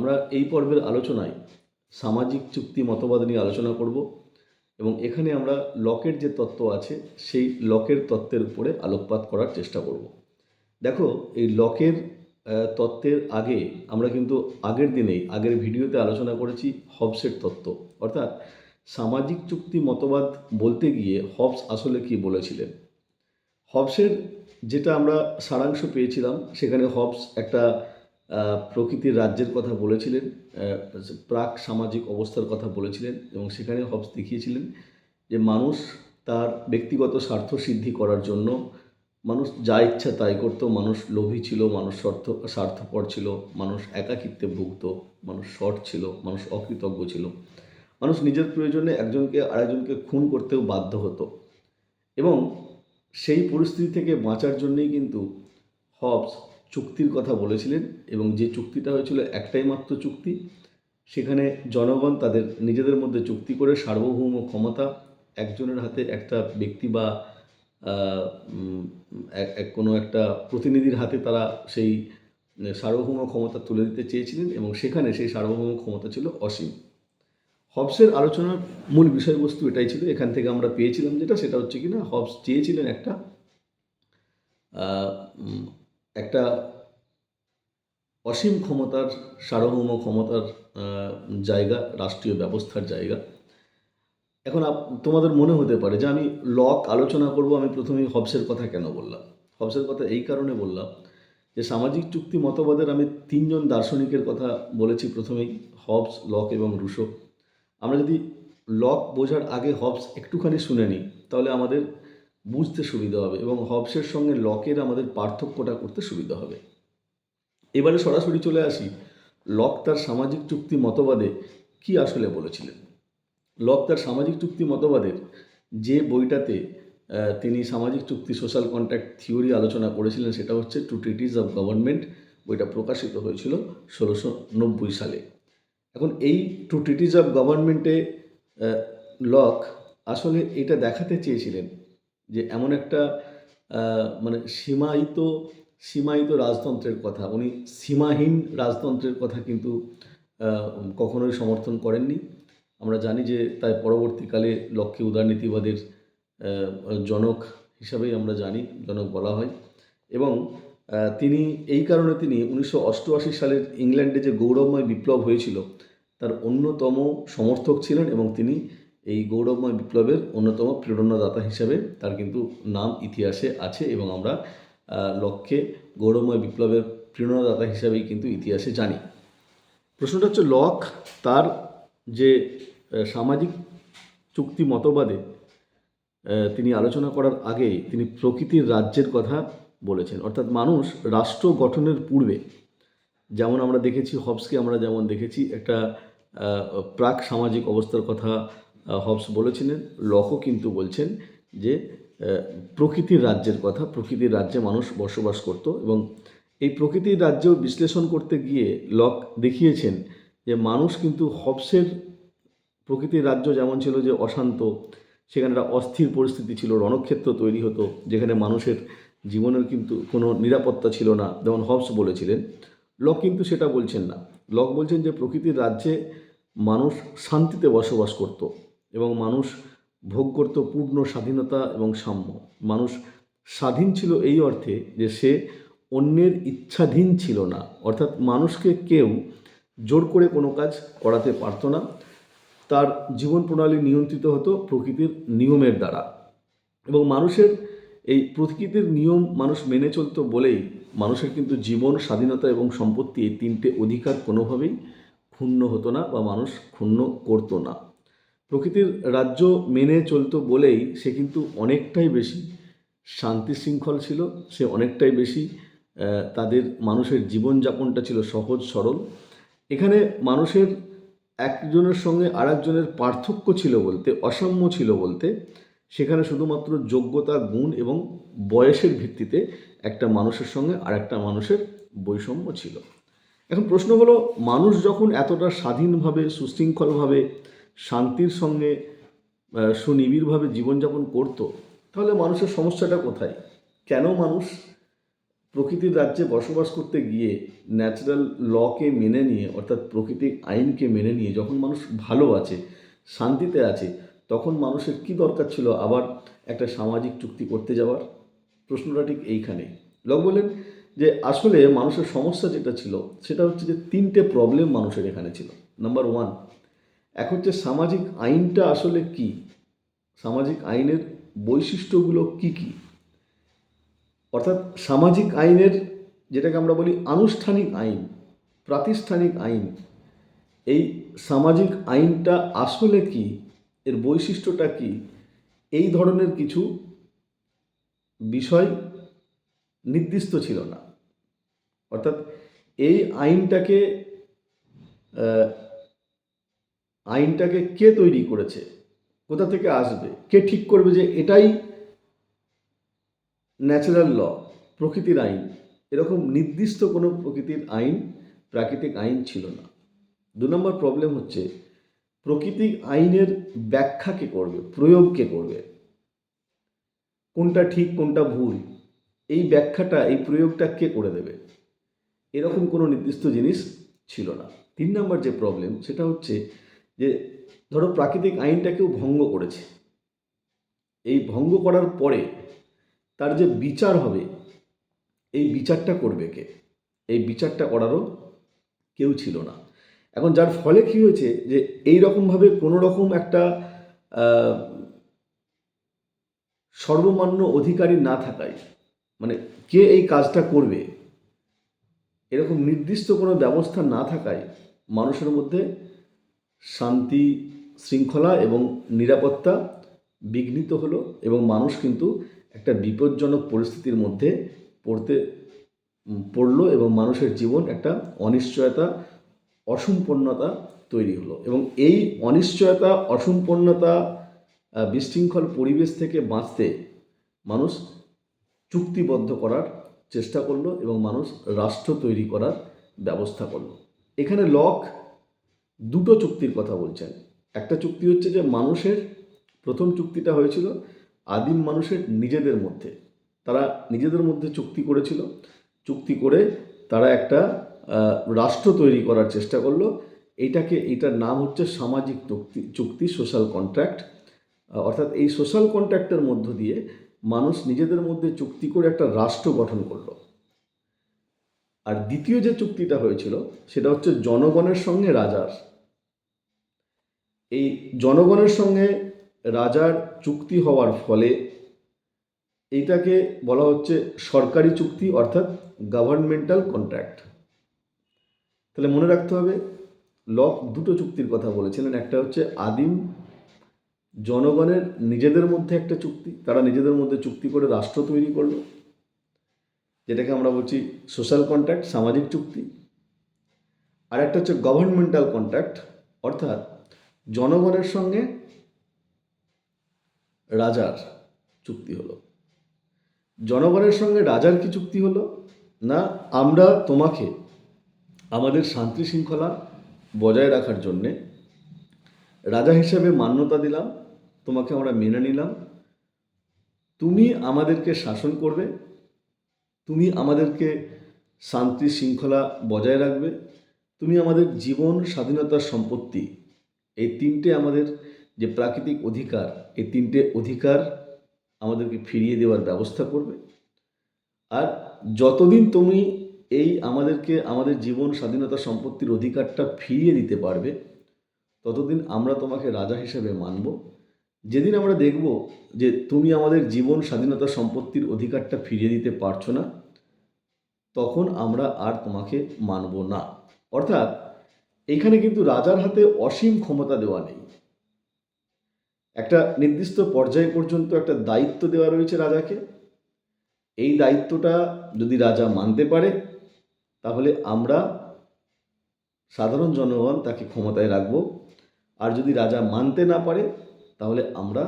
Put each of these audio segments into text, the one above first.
আমরা এই পর্বের আলোচনায় সামাজিক চুক্তি মতবাদ নিয়ে আলোচনা করব এবং এখানে আমরা লকের যে তত্ত্ব আছে, সেই লকের তত্ত্বের উপরে আলোকপাত করার চেষ্টা করব। দেখো, এই লকের তত্ত্বের আগে আমরা কিন্তু আগের দিনেই, আগের ভিডিওতে আলোচনা করেছি হবসের তত্ত্ব। অর্থাৎ সামাজিক চুক্তি মতবাদ বলতে গিয়ে হবস আসলে কি বলেছিলেন? হবসের যেটা আমরা সারাংশ পেয়েছিলাম, সেখানে হবস একটা প্রকৃতির রাজ্যের কথা বলেছিলেন প্রাক সামাজিক অবস্থার কথা বলেছিলেন এবং সেখানে হবস দেখিয়েছিলেন যে মানুষ তার ব্যক্তিগত স্বার্থ সিদ্ধি করার জন্য, মানুষ যা ইচ্ছা তাই করতো, মানুষ লোভী ছিল, মানুষ স্বার্থ, স্বার্থপর ছিল, মানুষ একাকিত্বে ভুগত, মানুষ শর্ট ছিল, মানুষ অকৃতজ্ঞ ছিল। মানুষ নিজের প্রয়োজনে একজনকে আরেকজনকে খুন করতেও বাধ্য হতো। এবং সেই পরিস্থিতি থেকে বাঁচার জন্যেই কিন্তু হবস চুক্তির কথা বলেছিলেন এবং যে চুক্তিটা হয়েছিল একটাই মাত্র চুক্তি, সেখানে জনগণ তাদের নিজেদের মধ্যে চুক্তি করে সার্বভৌম ক্ষমতা, একজনের হাতে একটা ব্যক্তি বা কোনো একটা প্রতিনিধির হাতে তারা সেই সার্বভৌম ক্ষমতা তুলে দিতে চেয়েছিলেন এবং সেখানে সেই সার্বভৌম ক্ষমতা ছিল অসীম। হবসের আলোচনার মূল বিষয়বস্তু এটাই ছিল, এখান থেকে আমরা পেয়েছিলাম যেটা, সেটা হচ্ছে কি না, হবস চেয়েছিলেন একটা একটা অসীম ক্ষমতার সার্বভৌম ক্ষমতার জায়গা, রাষ্ট্রীয় ব্যবস্থার জায়গা। এখন তোমাদের মনে হতে পারে যে আমি লক আলোচনা করব, আমি প্রথমেই হবসের কথা কেন বললাম? হবসের কথা এই কারণে বললাম যে সামাজিক চুক্তি মতবাদের আমি তিনজন দার্শনিকের কথা বলেছি প্রথমেই, হবস, লক এবং রুশো। আমরা যদি লক বোঝার আগে হবস একটুখানি শুনে নিই, তাহলে আমাদের বুঝতে সুবিধা হবে এবং হবসের সঙ্গে লকের আমাদের পার্থক্যটা করতে সুবিধা হবে। এবারে সরাসরি চলে আসি, লক তার সামাজিক চুক্তি মতবাদে কি আসলে বলেছিলেন? লক তার সামাজিক চুক্তি মতবাদের যে বইটাতে তিনি সামাজিক চুক্তি সোশ্যাল কন্ট্যাক্ট থিওরি আলোচনা করেছিলেন সেটা হচ্ছে টু ট্রিটিস অফ গভর্নমেন্ট, বইটা প্রকাশিত হয়েছিল ষোলোশো নব্বই সালে। এখন এই টু ট্রিটিস অফ গভর্নমেন্টে লক আসলে এটা দেখাতে চেয়েছিলেন যে এমন একটা মানে সীমায়িত সীমায়িত রাজতন্ত্রের কথা। উনি সীমাহীন রাজতন্ত্রের কথা কিন্তু কখনোই সমর্থন করেননি। আমরা জানি যে তাই পরবর্তীকালে লক্ষ্মী উদারনীতিবাদের জনক হিসাবেই আমরা জানি, জনক বলা হয়। এবং তিনি এই কারণে তিনি উনিশশো অষ্টআশি সালের ইংল্যান্ডে যে গৌরবময় বিপ্লব হয়েছিল, তার অন্যতম সমর্থক ছিলেন এবং তিনি এই গৌরবময় বিপ্লবের অন্যতম প্রেরণাদাতা হিসাবে তার কিন্তু নাম ইতিহাসে আছে এবং আমরা লক্ষ্যে গৌরবময় বিপ্লবের প্রেরণাদাতা হিসাবেই কিন্তু ইতিহাসে জানি। প্রশ্নটা হচ্ছে লক তার যে সামাজিক চুক্তি মতবাদে তিনি আলোচনা করার আগে তিনি প্রকৃতির রাজ্যের কথা বলেছেন। অর্থাৎ মানুষ রাষ্ট্র গঠনের পূর্বে, যেমন আমরা দেখেছি, হবসকে আমরা যেমন দেখেছি, একটা প্রাক সামাজিক অবস্থার কথা হবস বলেছিলেন লকও কিন্তু বলছেন যে প্রকৃতির রাজ্যের কথা, প্রকৃতির রাজ্যে মানুষ বসবাস করত এবং এই প্রকৃতির রাজ্যেও বিশ্লেষণ করতে গিয়ে লক দেখিয়েছেন যে, মানুষ কিন্তু হবসের প্রকৃতির রাজ্য যেমন ছিল যে অশান্ত, সেখানে একটা অস্থির পরিস্থিতি ছিল, রণক্ষেত্র তৈরি হতো, যেখানে মানুষের জীবনের কিন্তু কোনো নিরাপত্তা ছিল না, যেমন হবস বলেছিলেন। লক কিন্তু সেটা বলছেন না। লক বলছেন যে, প্রকৃতির রাজ্যে মানুষ শান্তিতে বসবাস করত। এবং মানুষ ভোগ করত পূর্ণ স্বাধীনতা এবং সাম্য। মানুষ স্বাধীন ছিল এই অর্থে যে সে অন্যের ইচ্ছাধীন ছিল না। অর্থাৎ মানুষকে কেউ জোর করে কোনো কাজ করাতে পারতো না। তার জীবন প্রণালী নিয়ন্ত্রিত হতো প্রকৃতির নিয়মের দ্বারা। এবং মানুষের এই প্রকৃতির নিয়ম মানুষ মেনে চলত বলেই মানুষের কিন্তু জীবন, স্বাধীনতা এবং সম্পত্তি এই তিনটে অধিকার কোনোভাবেই ক্ষুণ্ণ হতো না বা মানুষ ক্ষুণ্ণ করতো না। প্রকৃতির রাজ্য মেনে চলতো বলেই সে কিন্তু অনেকটাই বেশি শান্তি শৃঙ্খল ছিল, সে অনেকটাই বেশি তাদের মানুষের জীবনযাপনটা ছিল সহজ সরল। এখানে মানুষের একজনের সঙ্গে আরেকজনের পার্থক্য ছিল বলতে, অসাম্য ছিল বলতে, সেখানে শুধুমাত্র যোগ্যতা, গুণ এবং বয়সের ভিত্তিতে একটা মানুষের সঙ্গে আরেকটা মানুষের বৈষম্য ছিল। এখন প্রশ্ন হলো, মানুষ যখন এতটা স্বাধীনভাবে, সুশৃঙ্খলভাবে শান্তির সঙ্গে সুনিবিড়ভাবে জীবনযাপন করতো, তাহলে মানুষের সমস্যাটা কোথায়? কেন মানুষ প্রকৃতির রাজ্যে বসবাস করতে গিয়ে ন্যাচারাল লকে মেনে নিয়ে, অর্থাৎ প্রকৃতিক আইনকে মেনে নিয়ে যখন মানুষ ভালো আছে, শান্তিতে আছে, তখন মানুষের কি দরকার ছিল আবার একটা সামাজিক চুক্তি করতে যাওয়ার? প্রশ্নটা ঠিক এইখানেই। লক বলেন যে, আসলে মানুষের সমস্যা যেটা ছিল, সেটা হচ্ছে যে তিনটে প্রবলেম মানুষের এখানে ছিল। নাম্বার ওয়ান এক হচ্ছে সামাজিক আইনটা আসলে কি? সামাজিক আইনের বৈশিষ্ট্যগুলো কি কি? অর্থাৎ সামাজিক আইনের যেটাকে আমরা বলি আনুষ্ঠানিক আইন, প্রাতিষ্ঠানিক আইন, এই সামাজিক আইনটা আসলে কি? এর বৈশিষ্ট্যটা কি? এই ধরনের কিছু বিষয় নির্দিষ্ট ছিল না। অর্থাৎ এই আইনটাকে আইনটাকে কে তৈরি করেছে? কোথা থেকে আসবে? কে ঠিক করবে যে এটাই ন্যাচারাল ল, প্রকৃতির আইন? এরকম নির্দিষ্ট কোনো প্রকৃতির আইন, প্রাকৃতিক আইন ছিল না। দু নম্বর প্রবলেম হচ্ছে প্রকৃতিক আইনের ব্যাখ্যা কে করবে? প্রয়োগ কে করবে? কোনটা ঠিক, কোনটা ভুল? এই ব্যাখ্যাটা, এই প্রয়োগটা কে করে দেবে? এরকম কোনো নির্দিষ্ট জিনিস ছিল না। তিন নম্বর যে প্রবলেম সেটা হচ্ছে যে ধরো প্রাকৃতিক আইনটা কেউ ভঙ্গ করেছে। এই ভঙ্গ করার পরে তার যে বিচার হবে, এই বিচারটা করবে কে? এই বিচারটা করারও কেউ ছিল না। এখন যার ফলে কি হয়েছে যে এই রকমভাবে কোনো রকম একটা সর্বমান্য অধিকারী না থাকায় মানে কে এই কাজটা করবে, এরকম নির্দিষ্ট কোনো ব্যবস্থা না থাকায় মানুষের মধ্যে শান্তি, শৃঙ্খলা এবং নিরাপত্তা বিঘ্নিত হলো এবং মানুষ কিন্তু একটা বিপজ্জনক পরিস্থিতির মধ্যে পড়তে পড়ল এবং মানুষের জীবন একটা অনিশ্চয়তা অসম্পন্নতা তৈরি হলো। এবং এই অনিশ্চয়তা অসম্পন্নতা বিশৃঙ্খল পরিবেশ থেকে বাঁচতে মানুষ চুক্তিবদ্ধ করার চেষ্টা করল এবং মানুষ রাষ্ট্র তৈরি করার ব্যবস্থা করল। এখানে লক দুটো চুক্তির কথা বলছেন। একটা চুক্তি হচ্ছে যে মানুষের প্রথম চুক্তিটা হয়েছিল আদিম মানুষের নিজেদের মধ্যে। তারা নিজেদের মধ্যে চুক্তি করেছিল। চুক্তি করে তারা একটা রাষ্ট্র তৈরি করার চেষ্টা করল। এইটাকে এটার নাম হচ্ছে সামাজিক চুক্তি চুক্তি, সোশ্যাল কন্ট্রাক্ট। অর্থাৎ এই সোশ্যাল কন্ট্রাক্টের মধ্য দিয়ে মানুষ নিজেদের মধ্যে চুক্তি করে একটা রাষ্ট্র গঠন করল। আর দ্বিতীয় যে চুক্তিটা হয়েছিল, সেটা হচ্ছে জনগণের সঙ্গে রাজার এই জনগণের সঙ্গে রাজার চুক্তি হওয়ার ফলে এইটাকে বলা হচ্ছে সরকারি চুক্তি অর্থাৎ গভর্নমেন্টাল কন্ট্রাক্ট তাহলে মনে রাখতে হবে, লক দুটো চুক্তির কথা বলেছিলেন, একটা হচ্ছে আদিম জনগণের নিজেদের মধ্যে একটা চুক্তি, তারা নিজেদের মধ্যে চুক্তি করে রাষ্ট্র তৈরি করল, যেটাকে আমরা বলছি সোশ্যাল কন্ট্রাক্ট সামাজিক চুক্তি। আর একটা হচ্ছে গভর্নমেন্টাল কন্ট্রাক্ট অর্থাৎ জনগণের সঙ্গে রাজার চুক্তি হলো। জনগণের সঙ্গে রাজার কি চুক্তি হলো? না, আমরা তোমাকে আমাদের শান্তি শৃঙ্খলা বজায় রাখার জন্যে রাজা হিসেবে মান্যতা দিলাম, তোমাকে আমরা মেনে নিলাম। তুমি আমাদেরকে শাসন করবে, তুমি আমাদেরকে শান্তি শৃঙ্খলা বজায় রাখবে, তুমি আমাদের জীবন স্বাধীনতা সম্পত্তি এই তিনটে আমাদের যে প্রাকৃতিক অধিকার, এই তিনটে অধিকার আমাদেরকে ফিরিয়ে দেওয়ার ব্যবস্থা করবে। আর যতদিন তুমি এই আমাদেরকে, আমাদের জীবন স্বাধীনতা সম্পত্তির অধিকারটা ফিরিয়ে দিতে পারবে, ততদিন আমরা তোমাকে রাজা হিসেবে মানব। যেদিন আমরা দেখব যে তুমি আমাদের জীবন স্বাধীনতা সম্পত্তির অধিকারটা ফিরিয়ে দিতে পারছ না, তখন আমরা আর তোমাকে মানব না। অর্থাৎ এইখানে কিন্তু রাজার হাতে অসীম ক্ষমতা দেওয়া নেই। একটা নির্দিষ্ট পর্যায় পর্যন্ত একটা দায়িত্ব দেওয়া রয়েছে রাজাকে। এই দায়িত্বটা যদি রাজা মানতে পারে, তাহলে আমরা সাধারণ জনগণ তাকে ক্ষমতায় রাখব। আর যদি রাজা মানতে না পারে, তাহলে আমরা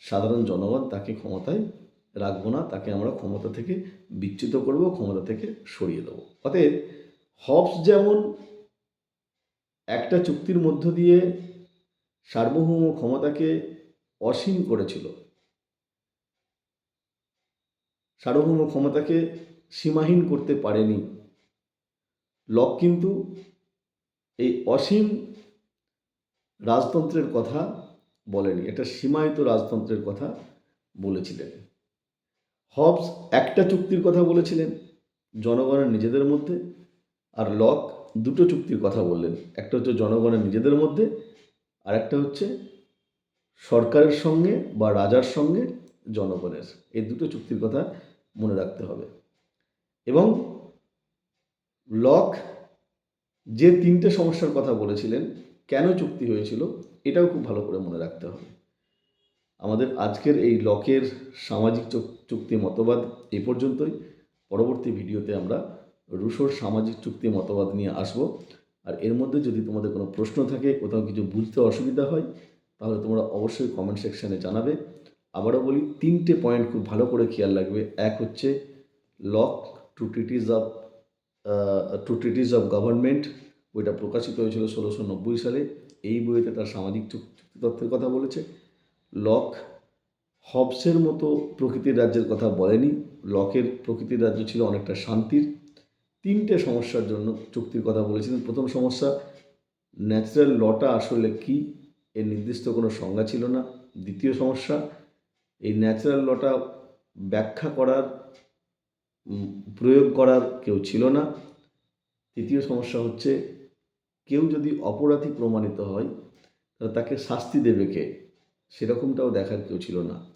সাধারণ জনগণ তাকে ক্ষমতায় রাখব না, তাকে আমরা ক্ষমতা থেকে বিচ্যুত করব, ক্ষমতা থেকে সরিয়ে দেবো। অতএব, হবস যেমন একটা চুক্তির মধ্য দিয়ে সার্বভৌম ক্ষমতাকে অসীম করেছিল। সার্বভৌম ক্ষমতাকে সীমাহীন করতে পারেনি। লক কিন্তু এই অসীম রাজতন্ত্রের কথা বলেনি, এটা সীমায়িত রাজতন্ত্রের কথা বলেছিলেন। হবস একটা চুক্তির কথা বলেছিলেন জনগণের নিজেদের মধ্যে, আর লক দুটো চুক্তির কথা বললেন। একটা হচ্ছে জনগণের নিজেদের মধ্যে, আর একটা হচ্ছে সরকারের সঙ্গে বা রাজার সঙ্গে জনগণের। এই দুটো চুক্তির কথা মনে রাখতে হবে। এবং লক যে তিনটে সমস্যার কথা বলেছিলেন, কেন চুক্তি হয়েছিল, এটাও খুব ভালো করে মনে রাখতে হবে। আমাদের আজকের এই লকের সামাজিক চুক- চুক্তি মতবাদ এই পর্যন্তই। পরবর্তী ভিডিওতে আমরা রুশোর সামাজিক চুক্তি মতবাদ নিয়ে আসব। আর এর মধ্যে যদি তোমাদের কোনো প্রশ্ন থাকে, কোথাও কিছু বুঝতে অসুবিধা হয়, তাহলে তোমরা অবশ্যই কমেন্ট সেকশানে জানাবে। আবারও বলি, তিনটে পয়েন্ট খুব ভালো করে খেয়াল রাখবে। এক হচ্ছে Locke two treatises of two treatises of government বইটা প্রকাশিত হয়েছিল ষোলোশো নব্বই সালে। এই বইতে তার সামাজিক চুক্তি চুক্তিতত্ত্বের কথা বলেছে। লক হবসের মতো প্রকৃতির রাজ্যের কথা বলেনি। লকের প্রকৃতির রাজ্য ছিল অনেকটা শান্তির। তিনটে সমস্যার জন্য চুক্তির কথা বলেছিলেন। প্রথম সমস্যা ন্যাচারাল লটা আসলে কি? এর নির্দিষ্ট কোনো সংজ্ঞা ছিল না। দ্বিতীয় সমস্যা, এই ন্যাচারাল লটা ব্যাখ্যা করার প্রয়োগ করার কেউ ছিল না। তৃতীয় সমস্যা হচ্ছে, কেউ যদি অপরাধী প্রমাণিত হয়, তাহলে তাকে শাস্তি দেবে কে? সেরকমটাও দেখার কেউ ছিল না।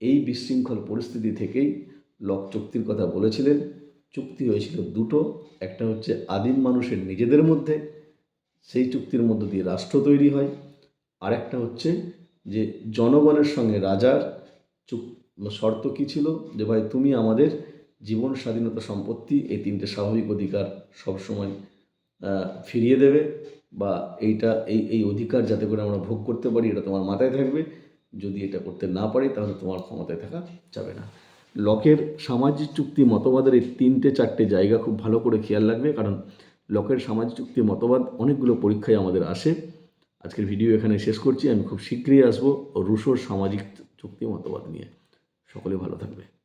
এই বিশৃঙ্খল পরিস্থিতি থেকেই লক চুক্তির কথা বলেছিলেন। চুক্তি হয়েছিল দুটো, একটা হচ্ছে আদিম মানুষের নিজেদের মধ্যে, সেই চুক্তির মধ্য দিয়ে রাষ্ট্র তৈরি হয়। আরেকটা হচ্ছে যে জনগণের সঙ্গে রাজার চুক, শর্ত কী ছিল? যে ভাই তুমি আমাদের জীবন, স্বাধীনতা, সম্পত্তি এই তিনটে স্বাভাবিক অধিকার সবসময় ফিরিয়ে দেবে বা এইটা, এই এই অধিকার যাতে করে আমরা ভোগ করতে পারি, এটা তোমার মাথায় থাকবে। যদি এটা করতে না পারি, তাহলে তোমার ক্ষমতায় থাকা যাবে না। লকের সামাজিক চুক্তি মতবাদের এই তিনটে, চারটে জায়গা খুব ভালো করে খেয়াল রাখবে, কারণ লকের সামাজিক চুক্তি মতবাদ অনেকগুলো পরীক্ষায় আমাদের আসে। আজকের ভিডিও এখানে শেষ করছি, আমি খুব শীঘ্রই আসব রুশোর সামাজিক চুক্তি মতবাদ নিয়ে। সকলে ভালো থাকবে।